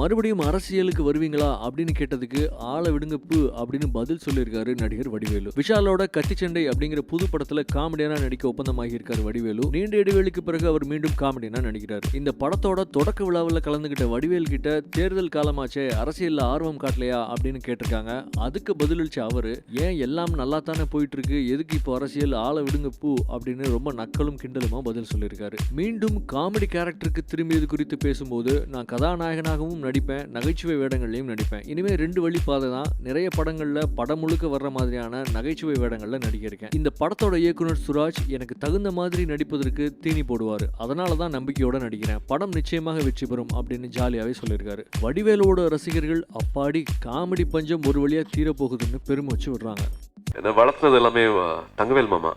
மறுபடியும் அரசியலுக்கு வருவீங்களா அப்படின்னு கேட்டதுக்கு ஆளை விடுங்க பூ அப்படின்னு பதில் சொல்லியிருக்காரு நடிகர் வடிவேலு. விஷாலோட கத்திச்சண்டை அப்படிங்கிற புது படத்துல காமெடியான நடிக்க ஒப்பந்தமாகி இருக்காரு வடிவேலு. நீண்ட இடைவெளிக்கு பிறகு அவர் மீண்டும் காமெடியனா நடிக்கிறார். இந்த படத்தோட தொடக்க விழாவில் கலந்துகிட்ட வடிவேல் கிட்ட தேர்தல் காலமாச்சே அரசியல்ல ஆர்வம் காட்டலையா அப்படின்னு கேட்டிருக்காங்க. அதுக்கு பதிலளிச்ச அவரு ஏன் எல்லாம் நல்லா தானே போயிட்டு இருக்கு எதுக்கு இப்போ அரசியல்? ஆளை விடுங்க பூ அப்படின்னு ரொம்ப நக்கலும் கிண்டலுமா பதில் சொல்லியிருக்காரு. மீண்டும் காமெடி கேரக்டருக்கு திரும்பியது குறித்து பேசும்போது நான் கதாநாயகனாகவும் நடிப்பேன் நகைச்சுவை வேடங்கள்லையும் நடிப்பேன். இனிமே ரெண்டு வழி பாதை தான். நிறைய படங்களில் படம் முழுக்க வர்ற மாதிரியான நகைச்சுவை வேடங்களில் நடிக்க இருக்கேன். இந்த படத்தோட இயக்குனர் சுராஜ் எனக்கு தகுந்த மாதிரி நடிப்பதற்கு தீனி போடுவார். அதனால தான் நம்பிக்கையோட நடிக்கிறேன். படம் நிச்சயமாக வெற்றி பெறும் அப்படின்னு ஜாலியாகவே சொல்லியிருக்காரு. வடிவேலோட ரசிகர்கள் அப்பாடி காமெடி பஞ்சம் ஒரு வழியாக தீரப்போகுதுன்னு பெருமை வச்சு விடுறாங்க. என்னை வளர்த்தது எல்லாமே தங்கவேல் மாமா.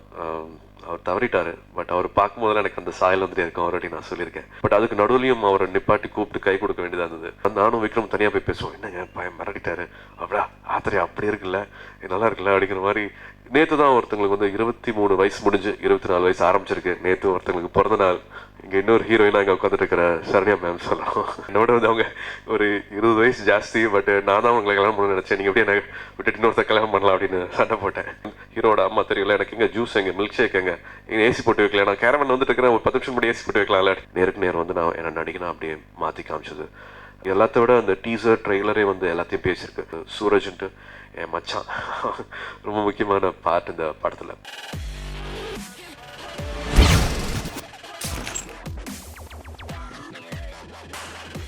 அவர் தவறிட்டாரு. பட் அவர் பார்க்கும்போது எனக்கு அந்த சாயல் வந்துட்டே இருக்கும் அவர்கிட்ட நான் சொல்லியிருக்கேன். பட் அதுக்கு நடுவுலையும் அவரை நிப்பாட்டி கூப்பிட்டு கை கொடுக்க வேண்டியதாக இருந்தது. நானும் விக்ரம் தனியாக போய் பேசுவோம். என்னங்க பயம் மிரட்டிட்டாரு. அப்படியா ஆத்திரையா அப்படி இருக்குல்ல? நல்லா இருக்குல்ல? அப்படிங்கிற மாதிரி நேற்று தான் ஒருத்தங்களுக்கு வந்து இருபத்தி மூணு வயசு முடிஞ்சு இருபத்தி நாலு வயசு ஆரம்பிச்சிருக்கு. நேற்று ஒருத்தங்களுக்கு பிறந்த நாள். இங்கே இன்னொரு ஹீரோயினா அங்கே உட்காந்துட்டு இருக்கிற சரண்யா மேம் சொல்லலாம். என்னோட வந்து அவங்க ஒரு இருபது வயசு ஜாஸ்தி பட் நான் தான் உங்களை கல்யாணம் பண்ண நினைச்சேன். நீங்கள் எப்படி எனக்கு விட்டுட்டு இன்னொருத்த கல்யாணம் பண்ணலாம் அப்படின்னு சண்டை போட்டேன். ஹீரோட அம்மா தெரியல எனக்கு இங்கே ஜூஸ் எங்கே மில்க் ஷேக் எங்கே இங்கே ஏசி போட்டு வைக்கல. நான் கேரமன் வந்துட்டு இருக்கிறேன் ஒரு பத்து நிமிஷம் முன்னாடி ஏசி போட்டு வைக்கலாம்ல. நேருக்கு நேரம் வந்து நான் என்ன நடிக்கணும் அப்படியே மாற்றி காமிச்சது. எல்லாத்த விட அந்த டீசர் ட்ரெய்லரே வந்து எல்லாத்தையும் பேசியிருக்கு. சூரஜ்ன்ட்டு என் மச்சான். ரொம்ப முக்கியமான பார்ட் இந்த படத்தில்.